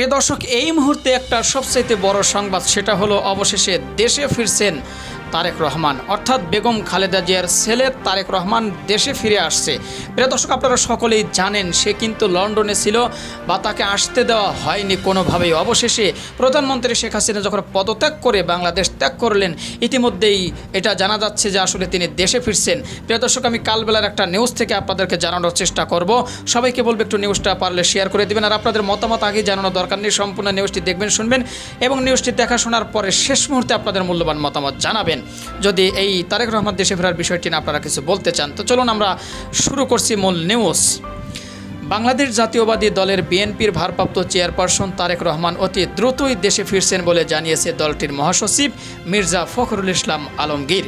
প্রিয় দর্শক এই মুহূর্তে একটা সবচাইতে বড় সংবাদ সেটা হলো অবশেষে দেশে ফিরছেন তারেক রহমান। অর্থাৎ বেগম খালেদা জিয়ার ছেলে তারেক রহমান দেশে ফিরে আসছে। প্রিয় দর্শক, আপনারা সকলেই জানেন, সে কিন্তু লন্ডনে ছিল বা তাকে আসতে দেওয়া হয়নি কোনোভাবেই। অবশেষে প্রধানমন্ত্রী শেখ হাসিনা যখন পদত্যাগ করে বাংলাদেশ ত্যাগ করলেন, ইতিমধ্যেই এটা জানা যাচ্ছে যে আসলে তিনি দেশে ফিরছেন। প্রিয় দর্শক, আমি কালবেলার একটা নিউজ থেকে আপনাদেরকে জানানোর চেষ্টা করব। সবাইকে বলব, একটু নিউজটা পারলে শেয়ার করে দেবেন। আর আপনাদের মতামত আগে জানানো দরকার নেই, সম্পূর্ণ নিউজটি দেখবেন, শুনবেন এবং নিউজটি দেখা শোনার পরে শেষ মুহূর্তে আপনাদের মূল্যবান মতামত জানাবেন। যদি এই তারেক রহমান দেশে ফেরার বিষয়টি নিয়ে আপনারা কিছু বলতে চান, তো চলুন আমরা শুরু করছি মূল নিউজ বাংলাদেশ জাতীয়বাদী দলের বিএনপির ভারপ্রাপ্ত চেয়ারপারসন তারেক রহমান অতি দ্রুতই দেশে ফিরছেন বলে জানিয়েছে দলটির মহাসচিব মির্জা ফখরুল ইসলাম আলমগীর।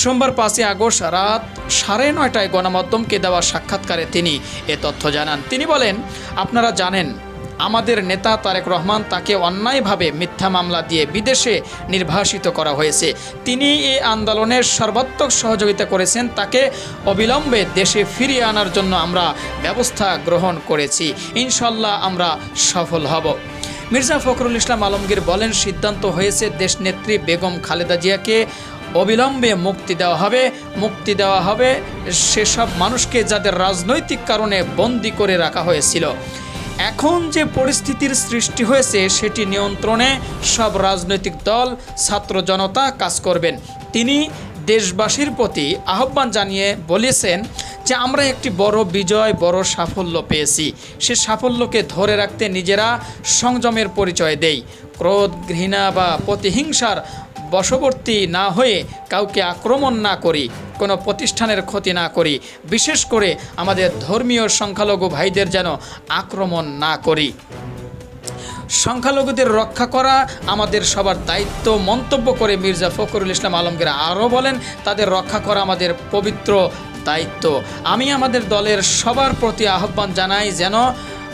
সোমবার পাঁচই আগস্ট রাত সাড়ে নয়টায় গণমাধ্যমকে দেওয়া সাক্ষাৎকারে তিনি এ তথ্য জানান। তিনি বলেন, আপনারা জানেন আমাদের নেতা তারেক রহমান তাকে অন্যায়ভাবে মিথ্যা মামলা দিয়ে বিদেশে নির্বাসিত করা হয়েছে। তিনি এই আন্দোলনের সর্বাত্মক সহযোগিতা করেছেন, তাকে অবিলম্বে দেশে ফিরিয়ে আনার জন্য আমরা ব্যবস্থা গ্রহণ করেছি। ইনশাল্লাহ আমরা সফল হব। মির্জা ফখরুল ইসলাম আলমগীর বলেন, সিদ্ধান্ত হয়েছে দেশনেত্রী বেগম খালেদা জিয়াকে অবিলম্বে মুক্তি দেওয়া হবে। মুক্তি দেওয়া হবে সেসব মানুষকে যাদের রাজনৈতিক কারণে বন্দি করে রাখা হয়েছিল। এখন যে পরিস্থিতির সৃষ্টি হয়েছে, সেটি নিয়ন্ত্রণে সব রাজনৈতিক দল, ছাত্র জনতা কাজ করবেন। তিনি দেশবাসীর প্রতি আহ্বান জানিয়ে বলেছেন যে, আমরা একটি বড় বিজয়, বড় সাফল্য পেয়েছি। সে সাফল্যকে ধরে রাখতে নিজেরা সংযমের পরিচয় দেই। ক্রোধ, ঘৃণা বা প্রতিহিংসার বশবর্তী না হয়ে কাউকে আক্রমণ না করি, কোনো প্রতিষ্ঠানের ক্ষতি না করি, বিশেষ করে আমাদের ধর্মীয় সংখ্যালঘু ভাইদের যেন আক্রমণ না করি। সংখ্যালঘুদের রক্ষা করা আমাদের সবার দায়িত্ব, মন্তব্য করে মির্জা ফখরুল ইসলাম আলমগীর আরও বলেন, তাদের রক্ষা করা আমাদের পবিত্র দায়িত্ব। আমি আমাদের দলের সবার প্রতি আহ্বান জানাই যেন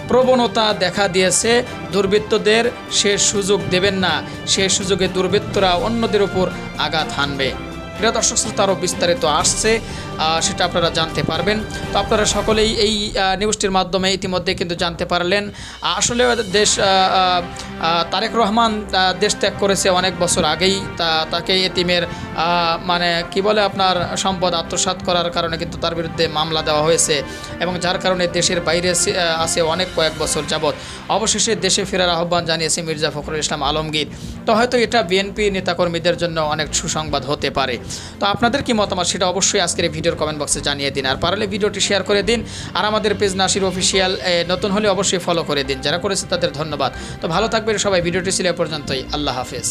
প্রবণতা দেখা দিয়েছে দুর্বৃত্তদের সে সুযোগ দেবেন না। সে সুযোগে দুর্বৃত্তরা অন্যদের উপর আঘাত হানবে। প্রিয় দর্শক, শ্রোতা আরও বিস্তারিত আসছে সেটা আপনারা জানতে পারবেন। তো আপনারা সকলেই এই নিউজটির মাধ্যমে ইতিমধ্যে কিন্তু জানতে পারলেন। আসলে দেশ তারেক রহমান দেশ ত্যাগ করেছে অনেক বছর আগেই। তাকে এতিমের মানে কি বলে আপনার সম্পদ আত্মসাৎ করার কারণে কিন্তু তার বিরুদ্ধে মামলা দেওয়া হয়েছে এবং যার কারণে দেশের বাইরে আছে অনেক কয়েক বছর যাবৎ। অবশেষে দেশে ফেরার আহ্বান জানিয়েছে মির্জা ফখরুল ইসলাম আলমগীর। তো হয়তো এটা বিএনপি নেতাকর্মীদের জন্য অনেক সুসংবাদ হতে পারে। তো আপনাদের কি মতামত সেটা অবশ্যই আজকের ভিডিওর কমেন্ট বক্সে জানিয়ে দিন। আর পারলে ভিডিওটি শেয়ার করে দিন। আর আমাদের পেজ নাসির অফিসিয়াল নতুন হলে অবশ্যই ফলো করে দিন। যারা করেছে তাদের ধন্যবাদ। তো ভালো থাকবেন সবাই। ভিডিওটি ছিল এ পর্যন্তই। আল্লাহ হাফেজ।